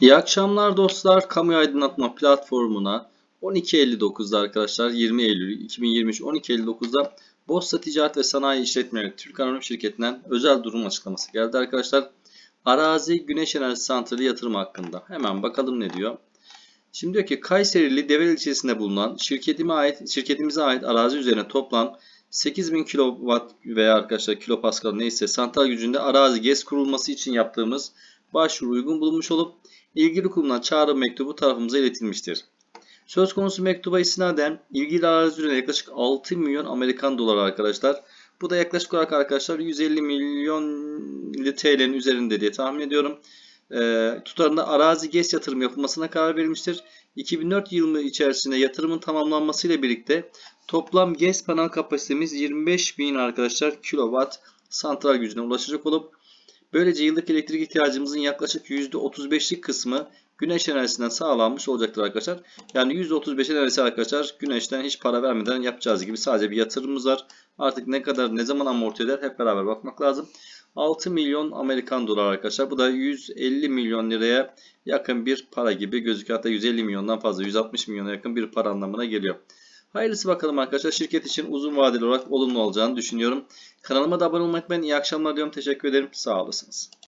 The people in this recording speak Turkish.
İyi akşamlar dostlar. Kamu aydınlatma platformuna 12.59'da arkadaşlar 20 Eylül 2023 12.59'da Bosta Ticaret ve Sanayi İşletmeleri Türk Anonim Şirketi'nden özel durum açıklaması geldi arkadaşlar. Arazi Güneş Enerjisi Santrali yatırım hakkında. Hemen bakalım ne diyor. Şimdi diyor ki Kayserili Develi ilçesinde bulunan şirketime ait, şirketimize ait arazi üzerine toplam 8000 kilowatt veya arkadaşlar kilopascal neyse santral gücünde arazi GES kurulması için yaptığımız başvuru uygun bulunmuş olup ilgili kurumdan çağrı mektubu tarafımıza iletilmiştir. Söz konusu mektuba istinaden ilgili arazi üzerine yaklaşık 6 milyon Amerikan doları arkadaşlar. Bu da yaklaşık olarak arkadaşlar 150 milyon TL'nin üzerinde diye tahmin ediyorum. E, tutarında arazi GES yatırım yapılmasına karar verilmiştir. 2004 yılı içerisinde yatırımın tamamlanmasıyla birlikte toplam GES panel kapasitemiz 25 bin arkadaşlar kilowatt santral gücüne ulaşacak olup böylece yıllık elektrik ihtiyacımızın yaklaşık %35'lik kısmı güneş enerjisinden sağlanmış olacaktır arkadaşlar. Yani %35 enerjisi arkadaşlar güneşten hiç para vermeden yapacağız gibi sadece bir yatırımımız var. Artık ne kadar ne zaman amorti eder hep beraber bakmak lazım. 6 milyon Amerikan dolar arkadaşlar. Bu da 150 milyon liraya yakın bir para gibi gözüküyor. Hatta 150 milyondan fazla 160 milyona yakın bir para anlamına geliyor. Hayırlısı bakalım arkadaşlar. Şirket için uzun vadeli olarak olumlu olacağını düşünüyorum. Kanalıma da abone olmayı unutmayın. İyi akşamlar diyorum. Teşekkür ederim. Sağ olasınız.